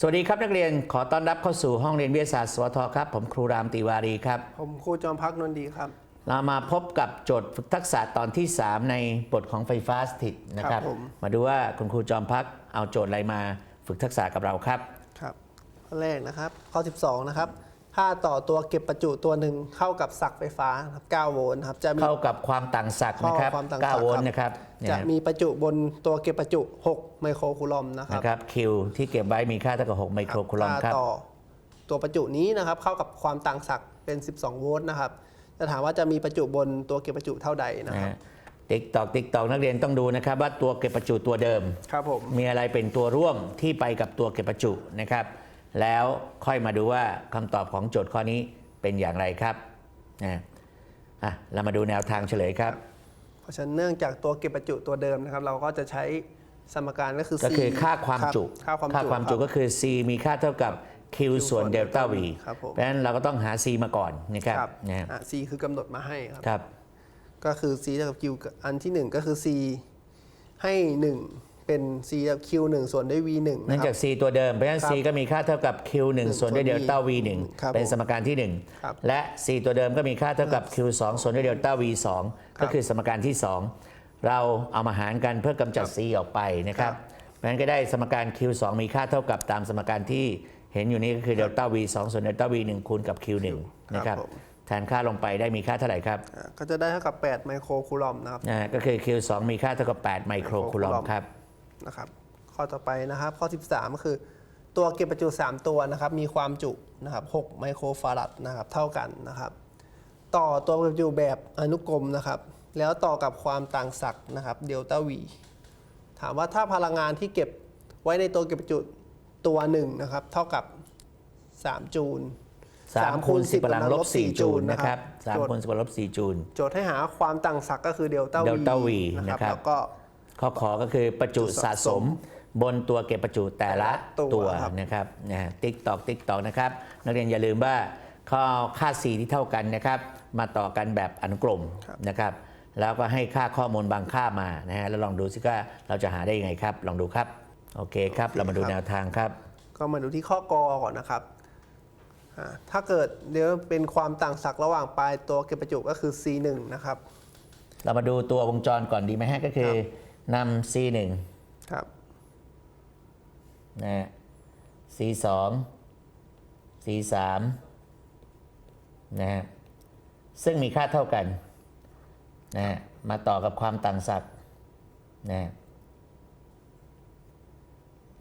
สวัสดีครับนักเรียนขอต้อนรับเข้าสู่ห้องเรียนวิทยาศาสตร์สวทครับ ผมครูรามติวารีครับ ผมครูจอมพักนนท์ดีครับ เรามาพบกับโจทย์ฝึกทักษะตอนที่ 3 ในบทของไฟฟ้าสถิตนะครับ ครับผม มาดูว่าคุณครูจอมพักเอาโจทย์อะไรมาฝึกทักษะกับเราครับ ครับข้อแรกนะครับ ข้อ 12 นะครับ ถ้าต่อตัวเก็บประจุตัวหนึ่งเข้ากับสักไฟฟ้านะครับ9โวลต์นะครับจะมี เข้ากับความต่างศักย์นะครับเข้ากับความต่างศักย์ 9โวลครัต์บนะครับเนี่ยจะมีประจุบนตัวเก็บประจุ 6 ไมโครคูลอมนะครับนะครับคิวที่เก็บไว้มีค่าเท่ากับ6ไมโครคูลอมครับถ้าต่อตัวประจุนี้นะครับเข้ากับความต่างศักย์เป็น 12 โวลต์นะครับจะถามว่าจะมีประจุบนตัวเก็บประจุเท่าใดนะนะครับฮะติ๊กตอกติ๊กตอกนักเรียนต้องดูนะครับว่าตัวเก็บประจุตัวเดิม ครับผม มีอะไรเป็นตัวร่วมที่ไปกับตัวเก็บประจุนะครับ แล้วค่อยมาดูว่าคำตอบของโจทย์ข้อนี้เป็นอย่างไรครับนะอะเรามาดูแนวทางเฉลยครับ เพราะฉะนั้นเนื่องจากตัวเก็บประจุตัวเดิมนะครับ เราก็จะใช้สมการก็คือก็คือ C ค่าความรับจุค่าความจุความจุครับ ก็คือ c มีค่าเท่ากับ q ส่วนเดลต้า v ครับผม เพราะฉะนั้นเราก็ต้องหา c มาก่อนนะครับครับนะฮะอะ C คือกำหนดมาให้ครับ ครับ ก็คือ C เท่ากับ Q อันที่ 1 ก็คือ C ให้ 1 เป็น C กับ Q 1ส่วนด้วย V 1เนื่นะองคจารักบ c ตัวเดิม เพราะฉะนั้นครับ c ก็มีค่าเท่ากับ q 1ส่วนด้วยเดลต้า v ครับ1เป็นผมสมการที่ครับ1และ c ตัวเดิมก็มีค่าเท่ากับ q 2ส่วนด้วยเดลต้า v 2ก็คือสมการที่ 2 เราเอามาหารกันเพื่อกำจัด c ออกไปนะครับเพราะฉะนั้นก็ได้สมการ q 2มีค่าเท่ากับตามสมการที่เห็นอยู่นี้ก็คือเดลต้า v 2ส่วนเดลต้า v 1คูณกับ q 1นะครับผมแทนค่าลงไปได้มีค่าเท่าไหร่ครับอะก็จะได้เท่ากับ 8 ไมโครคูลอมนะครับนะฮะก็คือ q 2 มีค่าเท่ากับ 8 ไมโครคูลอมครับ นะครับข้อต่อไปนะครับ ข้อ 13 ก็คือตัวเก็บประจุ 3 ตัวนะครับมีความจุนะครับ6ไมโครฟาราดนะครับเท่ากันนะครับ ต่อตัวเก็บประจุแบบอนุกรมนะครับ แล้วต่อกับความต่างศักย์นะครับเดลต้าวีถามว่าถ้าพลังงานที่เก็บไว้ในตัวเก็บประจุตัวหนึ่งนะครับ เท่ากับ 3 จูล3คูณ10กำลังลบ4จูลนะครับโจ3ทคูณย์10กำลังลบ4จูลโจทย์ให้หาความต่างศักย์ก็คือเดลต้าเดลต้า V นะนะคครัรับบแล้วก็ ข้อขอก็คือประจุสะสม บนตัวเก็บประจุแต่ละตัวตัวครับนะครับนะฮะติ๊กตอกติ๊กตอกนะครับ นักเรียนอย่าลืมว่าข้อค่า c ที่เท่ากันนะครับ มาต่อกันแบบอนุกรมนะครับ แล้วก็ให้ค่าข้อมูลบางค่ามานะฮะแล้วลองดูสิว่าเราจะหาได้ยังไงครับ ลองดูครับโอเคครับ เรามาดูแนวทางครับ ก็มาดูที่ข้อกอก่อนนะครับอ่าถ้าเกิดเดี๋ยวเป็นความต่างศักย์ระหว่างปลายตัวเก็บประจุก็คือ C1 นะครับ เรามาดูตัววงจรก่อนดีไหมฮะก็คือ นำ c 1 ครับนะฮะ c 2 c 3 นะฮะ ซึ่งมีค่าเท่ากัน นะฮะ มาต่อกับความต่างศักย์นะฮะ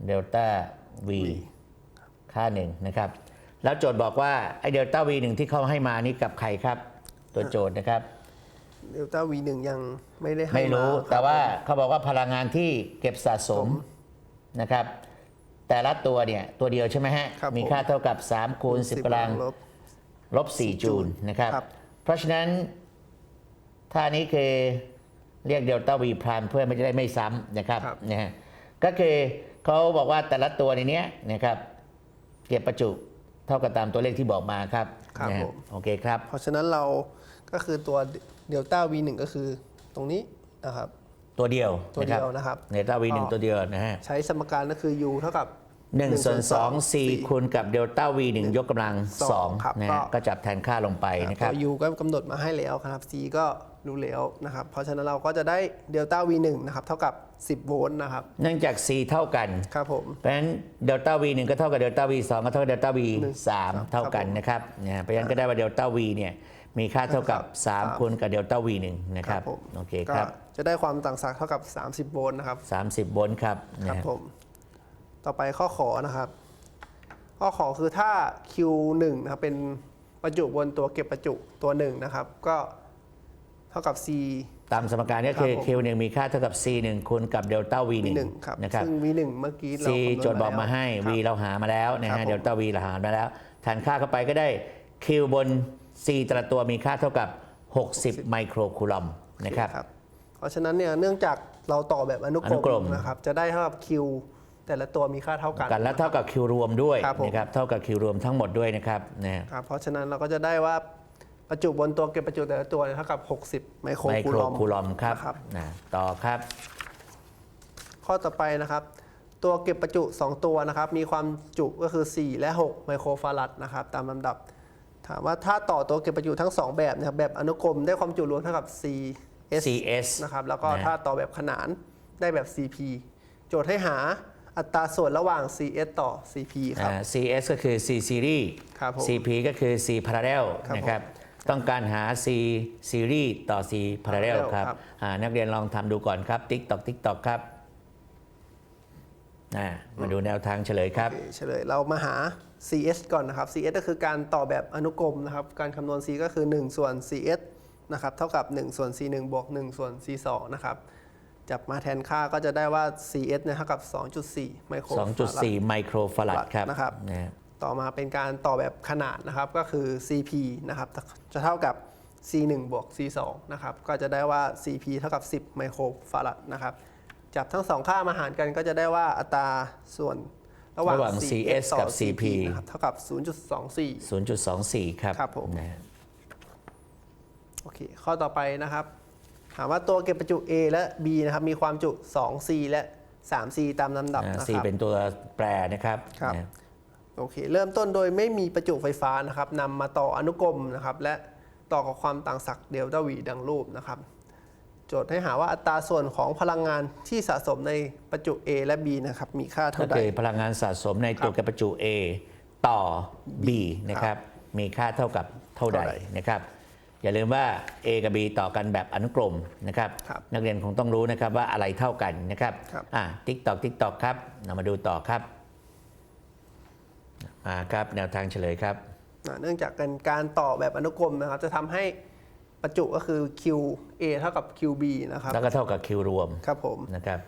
เดลต้า v ค่าหนึ่งนะครับ แล้วโจทย์บอกว่า ไอเดลต้า v หนึ่งที่เขาให้มานี่กับใครครับ ตัวโจทย์นะครับ เดลต้า V1 ยังไม่ได้ให้ไม่รู้าแต่ว่าครับเขาบอกว่าพลังงานที่เก็บสะสมนะครับ แต่ละตัวเนี่ย ตัวเดียวใช่ไหมฮะครับมีผมค่าเท่ากับ3คูณ10กำลัง ลบ ลบ 4 จูลนะครับ ครับ เพราะฉะนั้นท่านี้คือเรียกเดลต้าวีพรามเพื่อไม่จะได้ไม่ซ้ำนะครับครับนะฮะก็คือเขาบอกว่าแต่ละตัวในเนี้ยนะครับเก็บประจุเท่ากับตามตัวเลขที่บอกมาครับครับนะฮะผม โอเคครับ เพราะฉะนั้นเราก็คือตัว เดลต้า V1 ก็คือตรงนี้นะครับ ตัวเดียวตัวเดียวนะครับเดลต้าวีหนึ่งก็ตัวเดียวนะฮะใช้สมการก็คือ U เท่ากับหนึ่งส่วนสอง c 4คูณกับเดลต้า v หนึ่งยกกำลังสสอองงครับนะก็ฮะก็จับแทนค่าลงไปนะครับตัว U ก็กำหนดมาให้แล้วครับ C ก็รู้แล้วนะครับ เพราะฉะนั้นเราก็จะได้เดลต้า V1 นะครับเท่ากับ 10 โวลต์นะครับ เนื่องจาก c เท่ากัน ครับผม เพราะฉะนั้นเดลต้า v หนึ่งก็เท่ากับเดลต้า v สองก็เท่ากับเดลต้า v สามครับเท่ากันนะครับนะฮะเพราะฉะนั้นก็ได้ว่าเดลต้า v เนี่ย มีค่าเท่ากับครับ 3คูณกับเดลต้า v หนึ่งนะครับผมโอเคก็ครับ จะได้ความต่างศักย์เท่ากับ 30 โวลต์นะครับ 30 โวลต์ครับครันะบฮะผมต่อไปข้อขอนะครับ ข้อขอคือถ้า Q1 นะครับเป็นประจุบนตัวเก็บประจุตัวหนึ่งนะครับ ก็เท่ากับ C ตามสมการก็คือครับผม q 1 มีค่าเท่ากับ c 1 คูณกับเดลต้า v 1 V1 ครับนะครับซึ่ง V1 เมื่อกี้ c เราคำนวณโจทย์บอกมาให้ v แล้วเราหามาแล้วนะครัฮะบผมเดลต้า v เราหามาแล้วแทนค่าเข้าไปก็ได้ q บน c แต่ละตัวมีค่าเท่ากับ 60 ไมโครคูลอมนะครับครับ เพราะฉะนั้นเนี่ยเนื่องจากเราต่อแบบอนุอนุกรมนะครับจะได้เท่ากับ Q แต่ละตัวมีค่าเท่ากัน กันและเท่ากับ q รวมด้วยครับผม นะครับเท่ากับ q รวมทั้งหมดด้วยนะครับนะฮะครับเพราะฉะนั้นเราก็จะได้ว่าประจุบนตัวเก็บประจุแต่ละตัวเนี่ยเท่ากับ 60 ไมโครไมคูโครลอมคูลอมครับนะครับนะต่อครับ ข้อต่อไปนะครับ ตัวเก็บประจุ 2 ตัวนะครับ มีความจุก็คือ 4 และ 6 ไมโครฟารัดนะครับ ตามลำดับ ถามว่าถ้าต่อตัวเก็บประจุทั้ง 2 แบบนะครับแบบอนุกรมได้ความจุรวมเท่ากับ CS CS นะครับแล้วก็นะถ้าต่อแบบขนานได้แบบ CP โจทย์ให้หาอัตราส่วนระหว่าง CS ต่อ CP ครับอ่า CS ก็คือ C series ครับผม CP ก็คือ C parallel ครับผมนะครับต้องการหา C series ต่อ C parallel parallel ครับครับอ่านักเรียนลองทำดูก่อนครับ TikTok TikTok ครับ อ่ามาดูแนวทางเฉลยครับโอเคเฉลยเรามาหา CS ก่อนนะครับ CS ก็คือการต่อแบบอนุกรมนะครับ การคำนวณ C ก็คือ 1 ส่วน CS นะครับ เท่ากับ 1 ส่วน C1 บวก 1 ส่วน C2 นะครับ จับมาแทนค่าก็จะได้ว่า CS เนี่ยเท่ากับ 2.4 ไมโครฟารัด2.4 ไมโครฟารัดครับนะครับนะฮะต่อมาเป็นการต่อแบบขนาดนะครับ ก็คือ CP นะครับ จะเท่ากับ C1 บวก C2 นะครับ ก็จะได้ว่า CP เท่ากับ 10 ไมโครฟารัดนะครับ จับทั้งสองค่ามาหารกันก็จะได้ว่าอัตราส่วนระหว่าง ระหว่าง CS ต่อ กับ CP นะครับเท่ากับ 0.24 0.24 ครับครับผม นะฮะโอเคข้อต่อไปนะครับ ถามว่าตัวเก็บประจุ A และ B นะครับมีความจุ 2C และ 3C ตามลำดับอ่า นะ C ครับ เป็นตัวแปรนะครับครับ นะ โอเค เริ่มต้นโดยไม่มีประจุไฟฟ้านะครับนำมาต่ออนุกรมนะครับ และต่อกับความต่างศักย์เดลต้าวีดังรูปนะครับ โจทย์ให้หาว่าอัตราส่วนของพลังงานที่สะสมในประจุ A และ B นะครับ มีค่าก็เท่าใดคือพลังงานสะสมในตัวแกนประจุ A ต่อ B นะครับ มีค่าเท่ากับเท่าใดเท่าใดนะครับ อย่าลืมว่า A กับ B ต่อกันแบบอนุกรมนะครับครับนักเรียนคงต้องรู้นะครับว่าอะไรเท่ากันนะครับครับอ่าติ๊กตอกติ๊กตอกครับเรามาดูต่อครับมาครับแนวทางเฉลยครับอ่าเนื่องจากการการต่อแบบอนุกรมนะครับ จะทำให้ ประจุก็คือ QA เท่ากับ QB นะครับ แล้วก็เท่ากับ Q รวมครับผมนะครับ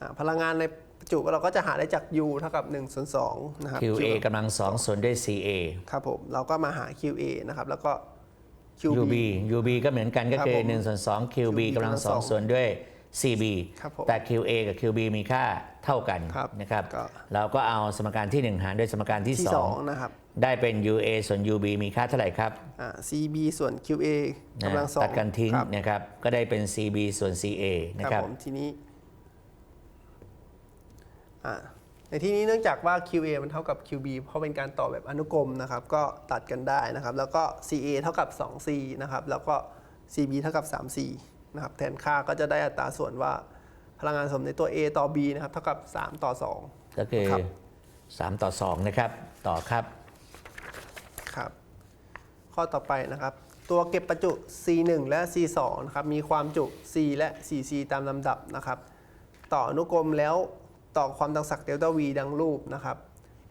อ่าพลังงานในประจุเราก็จะหาได้จาก U เท่ากับ1ส่วน2นะครับ QA กำลังสองส่วนด้วย CA ครับผมเราก็มาหา QA นะครับแล้วก็ QB UB UB ก็เหมือนกันก็คือครับผม1ส่วน2 QB QB กำลังสองกำลังสองส่วนด้วย CB ครับผมแต่ QA กับ QB มีค่าเท่ากันครับนะครับ ก็ เราก็เอาสมการที่ 1 หารด้วยสมการที่ ที่2นะครับ2 ได้เป็น UA ส่วน UB มีค่าเท่าไหร่ครับ อ่า CB ส่วน QA นะกำลังสองตัดกันทิ้งครับนะครับ ก็ได้เป็น CB ส่วน CA นะคครัรับบ ผมทีนี้อ่าในที่นี้เนื่องจากว่า QA มันเท่ากับ QB เพราะเป็นการต่อแบบอนุกรมนะครับ ก็ตัดกันได้นะครับ แล้วก็ CA เท่ากับ 2C นะครับ แล้วก็ CB เท่ากับ 3C นะครับ แทนค่าก็จะได้อัตราส่วนว่าพลังงานสมในตัว A ต่อ B นะครับ เท่ากับ 3 ต่อก็คือ ครับ 3 ต่อ 2 นะครับ ต่อครับ2ครับ ข้อต่อไปนะครับ ตัวเก็บประจุ C1 และ C2 นะครับ มีความจุ C และ 4C ตามลำดับนะครับ ต่ออนุกรมแล้วต่อความต่างศักย์เดลต้า V ดังรูปนะครับ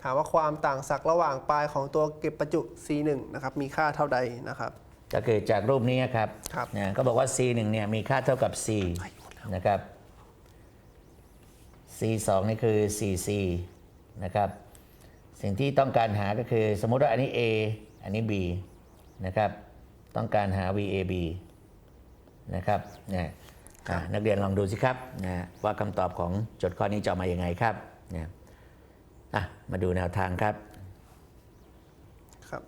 ถามว่าความต่างศักย์ระหว่างปลายของตัวเก็บประจุ C1 นะครับ มีค่าเท่าใดนะครับ ก็คือจากรูปนี้ครับครับ นะก็บอกว่า C 1 เนี่ยมีค่าเท่ากับ C นะครับ C 2 นี่คือ 4C นะครับ สิ่งที่ต้องการหาก็คือสมมุติว่าอันนี้ A อันนี้ B นะครับ ต้องการหา VAB นะครับเนี่ยอะนักเรียนลองดูสิครับนะว่าคำตอบของโจทย์ข้อนี้จะออกมาอย่างไงครับเนี่ยอะมาดูแนวทางครับครับ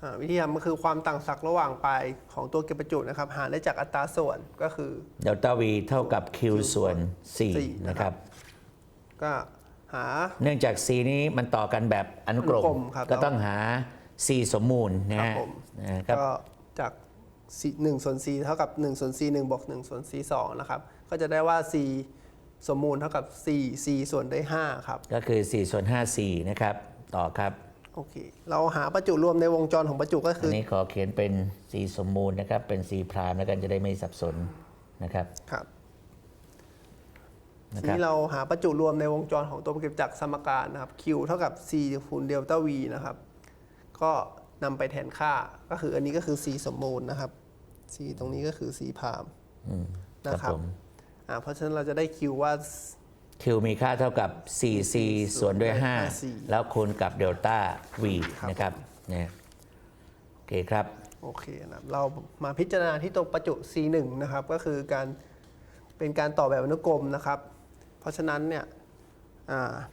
อ่าวิธีทำก็คือความต่างศักย์ระหว่างปลายของตัวเก็บประจุนะครับ หาได้จากอัตราส่วนก็คือเดลต้า V เท่ากับ Q ส่วนสี่4นะนะคครัรับบก็หาเนื่องจาก C นี้มันต่อกันแบบอนุกรอนุกรมมครับก็ต้องหา C สมมูลนะครัฮะบผม นะครับ ก็จาก C 1ส่วน C เท่ากับ1ส่วน C 1บวก1ส่วน C 2นะครับ ก็จะได้ว่า C สมมูลเท่ากับ 4 C ส่วนด้วย5ครับ ก็คือ4ส่วน5 C นะครับ ต่อครับ โอเค เราหาประจุรวมในวงจรของประจุก็อัคืนอนี้ขอเขียนเป็น C สมมูลนะครับ เป็น C พรามแล้วกันจะได้ไม่สับสนนะครับ ครับนะทีครับ นี้เราหาประจุรวมในวงจรของตัวเก็บจากสมการนะครับ Q เท่ากับ C คูณเดลต้า V นะครับ ก็นำไปแทนค่าก็คืออันนี้ก็คือ C สมมูลนะครับ C ตรงนี้ก็คือ C พามอืมคนะรับครับผมอ่าเพราะฉะนั้นเราจะได้ Q ว่า Q มีค่าเท่ากับ 4C ส่วนด้วย 5C 5แล้วคูณกับเดลต้า V ครับนะครับเนี่ยโอเคครับโอเคนะครับเรามาพิจารณาที่ตัวประจุ C1 นะครับ ก็คือการเป็นการต่อแบบอนุกรมนะครับ เพราะฉะนั้นเนี่ยอ่า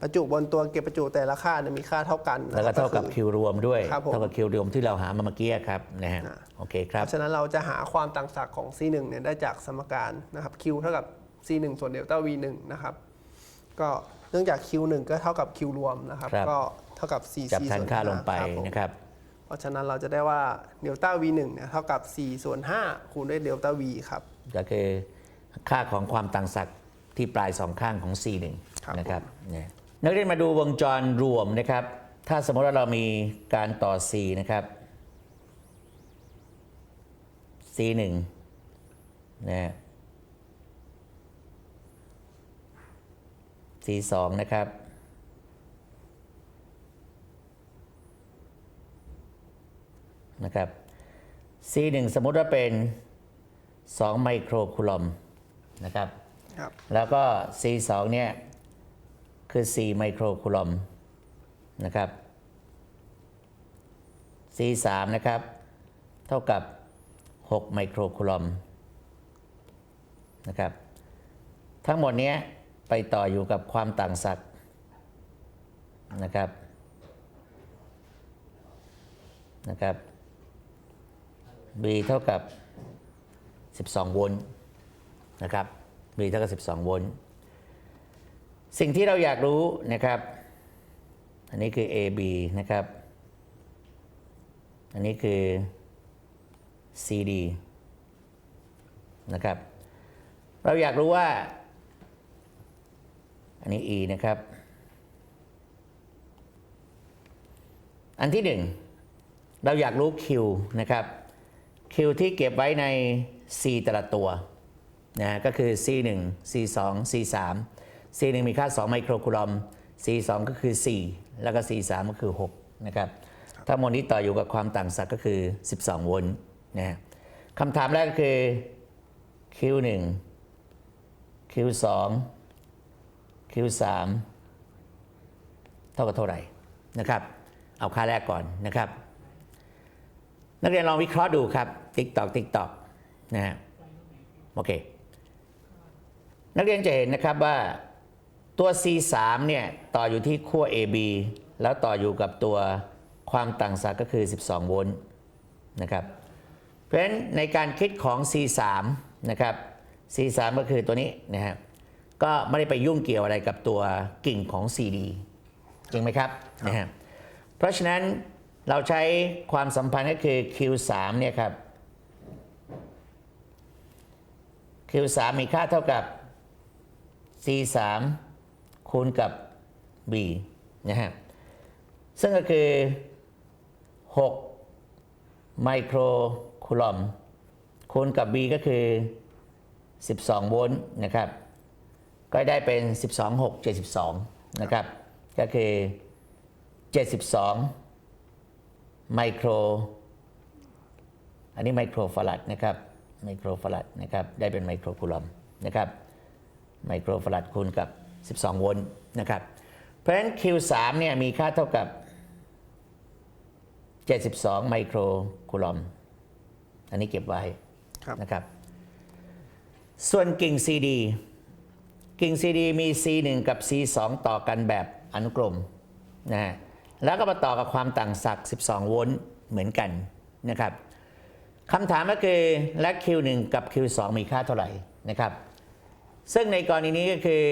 ประจุบนตัวเก็บประจุแต่ละค่าเนี่ยมีค่าเท่ากันนะแล้วก็เท่ากับคือ Q รวมด้วยครับผมเท่ากับ Q รวมที่เราหามาเมื่อกี้ครับนะฮะอ่าโอเคครับเพราะฉะนั้นเราจะหาความต่างศักย์ของ C1 เนี่ยได้จากสมการนะครับ Q เท่ากับ C1 ส่วนเดลต้า V1 นะครับก็เนื่องจาก Q1 ก็เท่ากับ Q รวมนะครับครับก็เท่ากับ4จับ4ทันส่วนค่าลงไป5ผมนะครับ เพราะฉะนั้นเราจะได้ว่าเดลต้า V1 เนี่ยเท่ากับ 4 ส่วน 5 คูณด้วยเดลต้า V ครับก็คือค่าของความต่างศักย์ที่ปลายสองข้างของ C1 ครับ นะครับเนี่ยนักเรียนมาดูวงจรรวมนะครับ ถ้าสมมติว่าเรามีการต่อ C นะครับ C1 นะ C2 นะครับ นะครับ C1 สมมุติว่าเป็น 2 ไมโครคูลอมนะครับครับแล้วก็ C2 เนี่ย คือ 4 ไมโครคูลอมนะครับ C3 นะครับ เท่ากับ 6 ไมโครคูลอมนะครับ ทั้งหมดนี้ไปต่ออยู่กับความต่างศักย์นะครับนะครับ B เท่ากับ 12 โวลต์นะครับ B เท่ากับ 12 โวลต์ สิ่งที่เราอยากรู้นะครับ อันนี้คือ AB นะครับ อันนี้คือ CD นะครับ เราอยากรู้ว่า อันนี้ E นะครับ อันที่หนึ่งเราอยากรู้ Q นะครับ Q ที่เก็บไว้ใน C แต่ละตัวนะฮะก็คือ C1 C2 C3 C1 มีค่า 2 ไมโครคูลอม C2 ก็คือ 4 แล้วก็ C3 ก็คือ 6 นะครับทั้งหมดนี้ต่ออยู่กับความต่างศักย์ก็คือ 12 โวลต์นะฮะคำถามแรกก็คือ Q1 Q2 Q3 เท่ากับเท่าไหร่นะครับ เอาค่าแรกก่อนนะครับ นักเรียนลองวิเคราะห์ดูครับ ติ๊กตอกติ๊กตอกนะฮะโอเค นักเรียนจะเห็นนะครับว่า ตัว C3 เนี่ยต่ออยู่ที่ขั้ว AB แล้วต่ออยู่กับตัวความต่างศักย์ก็คือ 12 โวลต์นะครับ เพราะฉะนั้นในการคิดของ C3 นะครับ C3 ก็คือตัวนี้นะฮะก็ไม่ได้ไปยุ่งเกี่ยวอะไรกับตัวกิ่งของ CD จริงไหมครับนะฮะเพราะฉะนั้นเราใช้ความสัมพันธ์ก็คือ Q3 เนี่ยครับ Q3 มีค่าเท่ากับ C3 คูณกับ B นะฮะ ซึ่งก็คือ 6 ไมโครคูลอมคูณกับ B ก็คือ 12 โวลต์นะครับ ก็ได้เป็น 12 6 72 นะครับ ก็คือ 72 ไมโคร อันนี้ไมโครฟาราดนะครับไมโครฟาราดนะครับ ได้เป็นไมโครคูลอมนะครับ ไมโครฟาราดคูณกับ 12 โวลต์นะครับ เพราะฉะนั้น Q3 เนี่ยมีค่าเท่ากับ 72 ไมโครคูลอม อันนี้เก็บไว้ครับนะครับ ส่วนกิ่ง CD กิ่ง CD มี C1 กับ C2 ต่อกันแบบอนุกรมนะฮะแล้วก็มาต่อกับความต่างศักย์12 โวลต์เหมือนกันนะครับคำถามก็คือและ Q1 กับ Q2 มีค่าเท่าไหร่นะครับ ซึ่งในกรณีนี้ก็คือ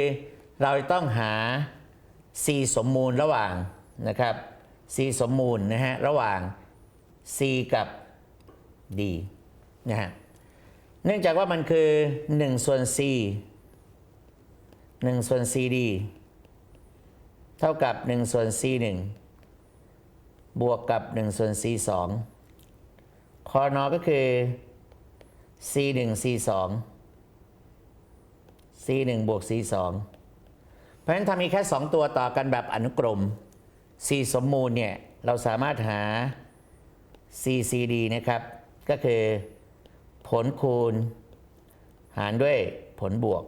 เราต้องหา C สมมูลระหว่างนะครับ C สมมูลนะฮะระหว่าง C กับ D นะฮะเนื่องจากว่ามันคือ 1 ส่วน C 1 ส่วน CD เท่ากับ 1 ส่วน C1 บวกกับ 1 ส่วน C2 คอนอก็คือ C1 C2 C1 บวก C2 เพราะฉะนั้นถ้ามีแค่ 2 ตัวต่อกันแบบอนุกรม C สมมูลเนี่ยเราสามารถหา CCD นะครับ ก็คือผลคูณ หารด้วยผลบวก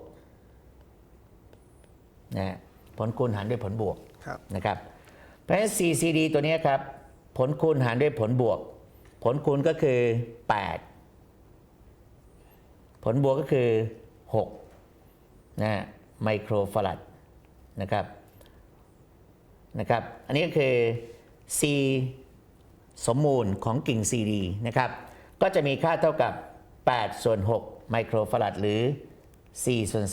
นะผลคูณหารด้วยผลบวกครับนะครับเพราะฉะนั้น CCD ตัวเนี้ยครับ ผลคูณหารด้วยผลบวก ผลคูณก็คือ 8 ผลบวกก็คือ6นะฮะไมโครฟาราด นะครับนะครับ อันนี้ก็คือ C สมมูลของกิ่ง CD นะครับ ก็จะมีค่าเท่ากับ 8 ส่วน 6 ไมโครฟาราดหรือ 4 ส่วน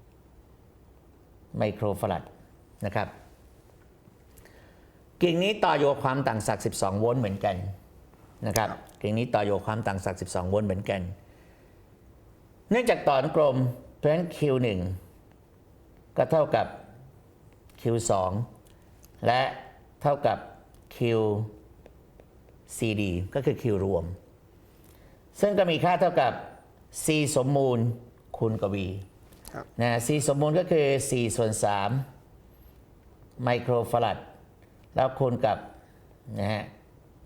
3 ไมโครฟารัดนะครับ กิ่งนี้ต่อโยความต่างศักดิ์12 โวลต์เหมือนกันนะครับ กิ่งนี้ต่อโยความต่างศักดิ์12 โวลต์เหมือนกัน เนื่องจากต่อนกลมเพราะฉะนั้น Q1 ก็เท่ากับ Q2 และเท่ากับ QCD ก็คือ Q รวม ซึ่งก็มีค่าเท่ากับ C สมมูลคูณกับ V ครับนะ C สมมูลก็คือ 4 ส่วน 3 ไมโครฟารัด แล้วคูณกับนะฮะ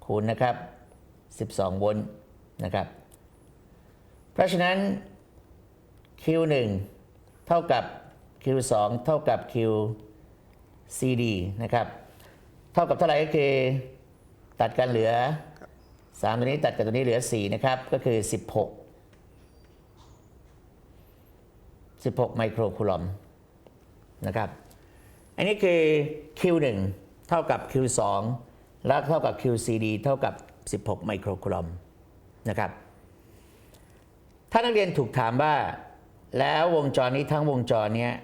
คูณนะครับ 12 โวลต์นะครับ เพราะฉะนั้น Q1 เท่ากับ Q2 เท่ากับ QCD นะครับ เท่ากับเท่าไหร่ก็คือตัดกันเหลือ 3 ตัวนี้ตัดกับตัวนี้เหลือ 4 นะครับ ก็คือ 16 16 ไมโครคูลอมนะครับ อันนี้คือ Q1 เท่ากับ Q2 แล้วเท่ากับ QCD เท่ากับ 16 ไมโครคูลอมนะครับ ถ้านักเรียนถูกถามว่าแล้ววงจรนี้ทั้งวงจรเนี้ย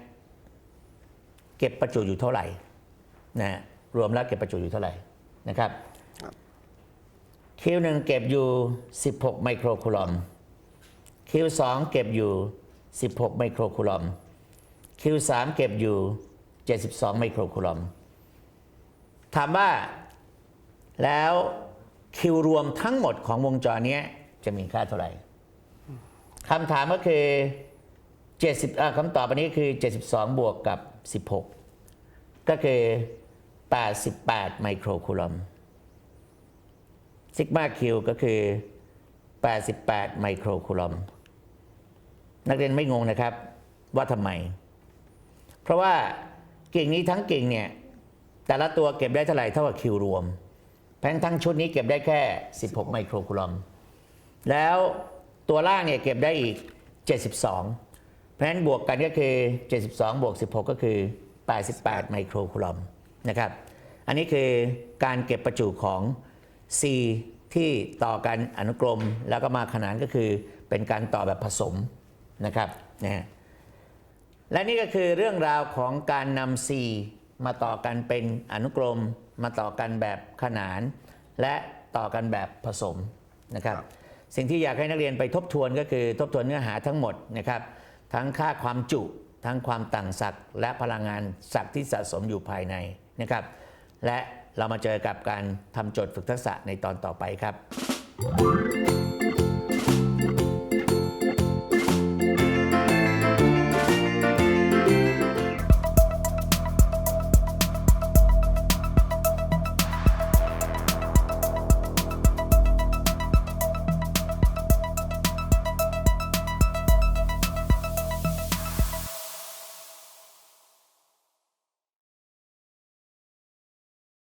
เก็บประจุอยู่เท่าไหร่นะรวมแล้วเก็บประจุอยู่เท่าไหร่นะครับ Q1 เก็บอยู่ 16 ไมโครคูลอม Q2 เก็บอยู่ 16 ไมโครคูลอม Q3 เก็บอยู่ 72 ไมโครคูลอม ถามว่าแล้ว Q รวมทั้งหมดของวงจรเนี้ยจะมีค่าเท่าไหร่คำถามก็คือ70อะคำตอบอันนี้คือ 72 บวกกับ 16 ก็คือ 88 ไมโครคูลอมซิกมาคิวก็คือ 88 ไมโครคูลอม นักเรียนไม่งงนะครับว่าทำไม เพราะว่ากิ่งนี้ทั้งกิ่งเนี่ย แต่ละตัวเก็บได้เท่าไหร่เท่ากับคิวรวม แพงทั้งชุดนี้เก็บได้แค่ 16 ไมโครคูลอม แล้วตัวล่างเนี่ยเก็บได้อีก 72 เพราะฉะนั้นบวกกันก็คือ 72 บวก 16 ก็คือ 88 ไมโครคูลอมนะครับ อันนี้คือการเก็บประจุของ C ที่ต่อกันอนุกรมแล้วก็มาขนานก็คือเป็นการต่อแบบผสมนะครับนะฮะและนี่ก็คือเรื่องราวของการนำ C มาต่อกันเป็นอนุกรม มาต่อกันแบบขนาน และต่อกันแบบผสมนะครับ สิ่งที่อยากให้นักเรียนไปทบทวนก็คือทบทวนเนื้อหาทั้งหมดนะครับ ทั้งค่าความจุ ทั้งความต่างศักย์และพลังงานศักย์ที่สะสมอยู่ภายในนะครับ และเรามาเจอกับการทำโจทย์ฝึกทักษะในตอนต่อไปครับ